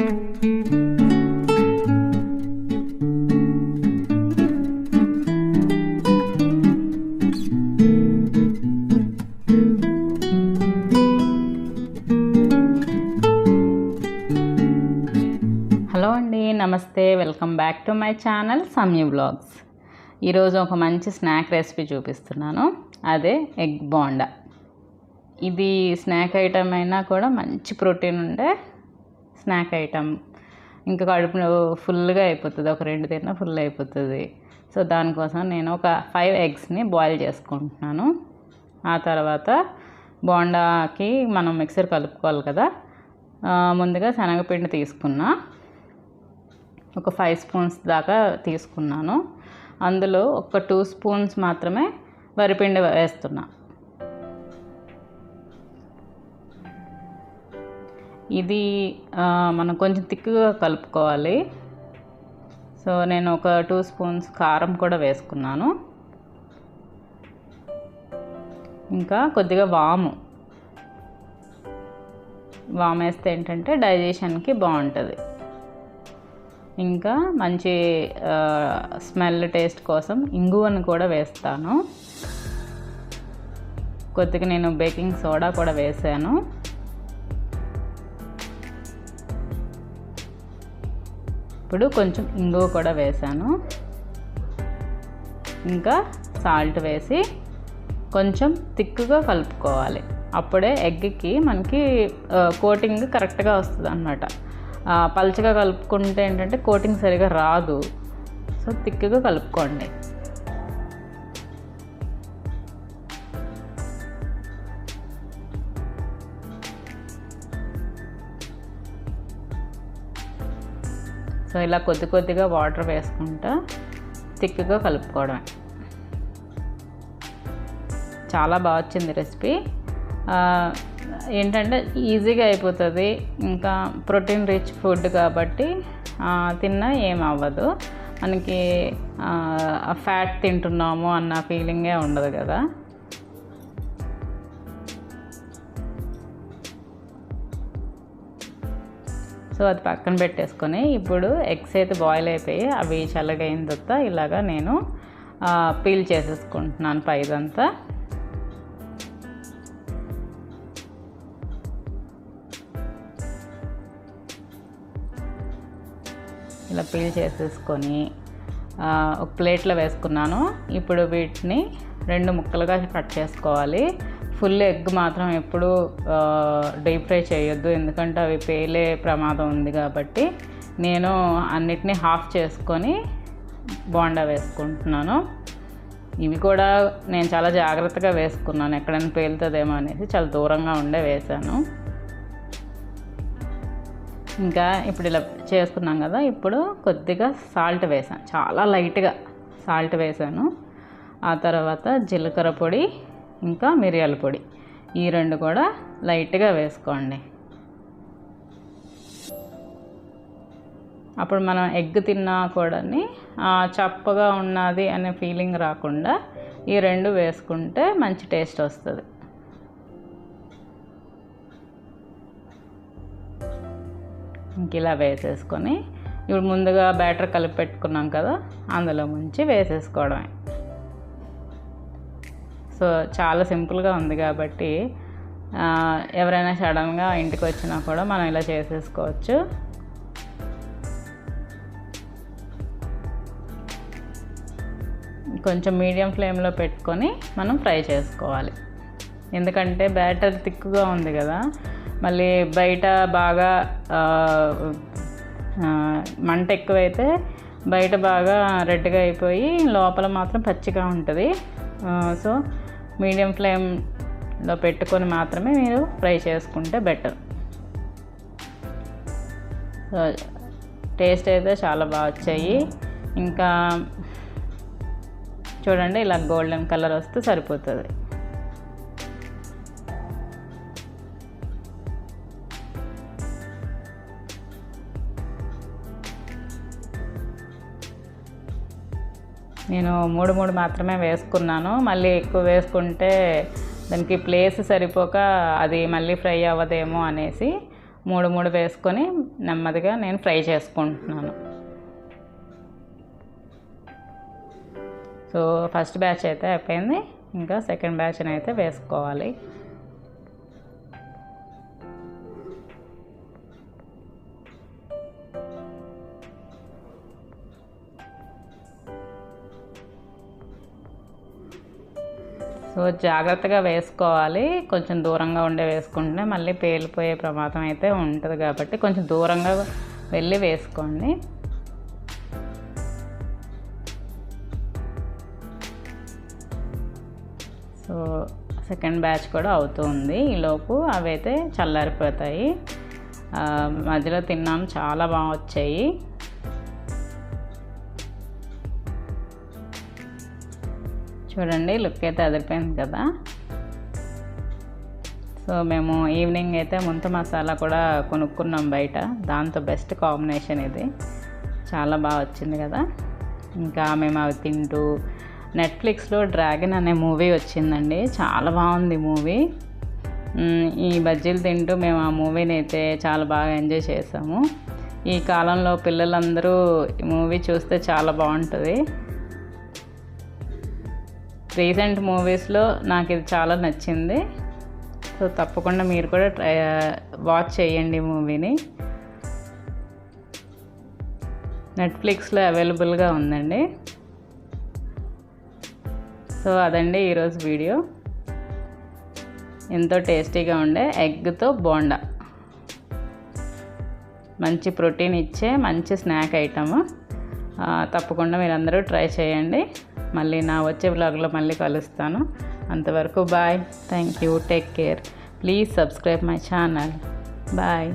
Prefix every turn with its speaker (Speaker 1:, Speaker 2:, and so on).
Speaker 1: Hello అండి నమస్తే. Welcome back to my channel Sami vlogs ఈరోజు ఒక మంచి స్నాక్ రెసిపీ చూపిస్తున్నాను. అదే ఎగ్ బోండా. ఇది స్నాక్ ఐటమ్ అయినా కూడా మంచి ప్రోటీన్ ఉండే స్నాక్ ఐటమ్. ఇంకా కడుపు ఫుల్గా అయిపోతుంది. ఒక రెండు తిన్నా ఫుల్ అయిపోతుంది. సో దానికోసం నేను ఒక ఫైవ్ ఎగ్స్ని బాయిల్ చేసుకుంటున్నాను. ఆ తర్వాత బోండాకి మనం మిక్సర్ కలుపుకోవాలి కదా. ముందుగా శనగపిండి తీసుకున్నా. ఒక ఫైవ్ స్పూన్స్ దాకా తీసుకున్నాను. అందులో ఒక టూ స్పూన్స్ మాత్రమే వరిపిండి వేస్తున్నా. ఇది మనం కొంచెం తిక్కుగా కలుపుకోవాలి. సో నేను ఒక టూ స్పూన్స్ కారం కూడా వేసుకున్నాను. ఇంకా కొద్దిగా వాము. వామ్ వేస్తే ఏంటంటే డైజెషన్కి బాగుంటుంది. ఇంకా మంచి స్మెల్ టేస్ట్ కోసం ఇంగువను కూడా వేస్తాను. కొద్దిగా నేను బేకింగ్ సోడా కూడా వేసాను. ఇప్పుడు కొంచెం ఇంగువ కూడా వేసాను. ఇంకా సాల్ట్ వేసి కొంచెం తిక్కుగా కలుపుకోవాలి. అప్పుడే ఎగ్కి మనకి కోటింగ్ కరెక్ట్గా వస్తుంది అనమాట పలచగా కలుపుకుంటే ఏంటంటే కోటింగ్ సరిగా రాదు. సో తిక్కుగా కలుపుకోండి. సో ఇలా కొద్ది కొద్దిగా వాటర్ వేసుకుంటా తిక్కుగా కలుపుకోవడమే. చాలా బాగా వచ్చింది రెసిపీ. ఏంటంటే ఈజీగా అయిపోతుంది. ఇంకా ప్రోటీన్ రిచ్ ఫుడ్ కాబట్టి తిన్నా ఏం అవ్వదు మనకి ఫ్యాట్ తింటున్నాము అన్న ఫీలింగే ఉండదు కదా. సో అది పక్కన పెట్టేసుకొని ఇప్పుడు ఎగ్స్ అయితే బాయిల్ అయిపోయి అవి చల్లగైన తర్వాత ఇలాగా నేను పీల్ చేసేసుకుంటున్నాను పైదంతా. ఇలా పీల్ చేసేసుకొని ఒక ప్లేట్లో వేసుకున్నాను. ఇప్పుడు వీటిని రెండు ముక్కలుగా కట్ చేసుకోవాలి. ఫుల్ ఎగ్ మాత్రం ఎప్పుడు డీప్ ఫ్రై చేయొద్దు. ఎందుకంటే అవి పేలే ప్రమాదం ఉంది కాబట్టి నేను అన్నిటినీ హాఫ్ చేసుకొని బోండా వేసుకుంటున్నాను. ఇవి కూడా నేను చాలా జాగ్రత్తగా వేసుకున్నాను. ఎక్కడైనా పేలుతుందేమో అనేసి చాలా దూరంగా ఉండే వేశాను. ఇంకా ఇప్పుడు ఇలా చేసుకున్నాం కదా ఇప్పుడు కొద్దిగా సాల్ట్ వేసాను చాలా లైట్గా సాల్ట్ వేసాను ఆ తర్వాత జీలకర్ర పొడి ఇంకా మిరియాల పొడి. ఈ రెండు కూడా లైట్గా వేసుకోండి. అప్పుడు మనం ఎగ్ తిన్నా కూడా చప్పగా ఉన్నది అనే ఫీలింగ్ రాకుండా ఈ రెండు వేసుకుంటే మంచి టేస్ట్ వస్తుంది. ఇంక ఇలా వేసేసుకొని ఇప్పుడు ముందుగా బ్యాటర్ కలిపి పెట్టుకున్నాం కదా అందులో ముంచి వేసేసుకోవడమే. సో చాలా సింపుల్గా ఉంది కాబట్టి ఎవరైనా సడన్గా ఇంటికి వచ్చినా కూడా మనం ఇలా చేసేసుకోవచ్చు. కొంచెం మీడియం ఫ్లేమ్లో పెట్టుకొని మనం ఫ్రై చేసుకోవాలి. ఎందుకంటే బ్యాటర్ థిక్గా ఉంది కదా మళ్ళీ బయట బాగా మంట ఎక్కువైతే బయట బాగా రెడ్గా అయిపోయి లోపల మాత్రం పచ్చిగా ఉంటుంది. సో మీడియం ఫ్లేమ్లో పెట్టుకొని మాత్రమే మీరు ఫ్రై చేసుకుంటే బెటర్. టేస్ట్ అయితే చాలా బాగా వచ్చాయి. ఇంకా చూడండి ఇలా గోల్డెన్ కలర్ వస్తే సరిపోతుంది. నేను మూడు మూడు మాత్రమే వేసుకున్నాను. మళ్ళీ ఎక్కువ వేసుకుంటే దానికి ప్లేస్ సరిపోక అది మళ్ళీ ఫ్రై అవ్వదేమో అనేసి మూడు మూడు వేసుకొని నెమ్మదిగా నేను ఫ్రై చేసుకుంటున్నాను. సో ఫస్ట్ బ్యాచ్ అయితే అయిపోయింది. ఇంకా సెకండ్ బ్యాచ్ని అయితే వేసుకోవాలి. సో జాగ్రత్తగా వేసుకోవాలి. కొంచెం దూరంగా ఉండే వేసుకుంటే మళ్ళీ పేలిపోయే ప్రమాదం అయితే ఉంటుంది కాబట్టి కొంచెం దూరంగా వెళ్ళి వేసుకోండి. సో సెకండ్ బ్యాచ్ కూడా అవుతుంది ఈలోపు అవి అయితే చల్లారిపోతాయి. మధ్యలో తిన్నాం. చాలా బాగా వచ్చాయి. చూడండి లుక్ అయితే అదిరిపోయింది కదా. సో మేము ఈవినింగ్ అయితే ముంత మసాలా కూడా కొనుక్కున్నాం బయట. దాంతో బెస్ట్ కాంబినేషన్ ఇది. చాలా బాగా వచ్చింది కదా. ఇంకా మేము అవి తింటూ నెట్ఫ్లిక్స్లో డ్రాగన్ అనే మూవీ వచ్చిందండి. చాలా బాగుంది మూవీ ఈ బజ్జీలు తింటూ మేము ఆ మూవీని అయితే చాలా బాగా ఎంజాయ్ చేసాము. ఈ కాలంలో పిల్లలందరూ ఈ మూవీ చూస్తే చాలా బాగుంటుంది. రీసెంట్ మూవీస్లో నాకు ఇది చాలా నచ్చింది. సో తప్పకుండా మీరు కూడా ట్రై వాచ్ చేయండి మూవీని. నెట్ఫ్లిక్స్లో అవైలబుల్గా ఉందండి. సో అదండి ఈరోజు వీడియో. ఎంతో టేస్టీగా ఉండే ఎగ్తో బోండా. మంచి ప్రోటీన్ ఇచ్చే మంచి స్నాక్ ఐటమ్. తప్పకుండా మీరందరూ ట్రై చేయండి. మళ్ళీ నా వచ్చే బ్లాగ్లో మళ్ళీ కలుస్తాను. అంతవరకు bye thank you take care please subscribe my channel bye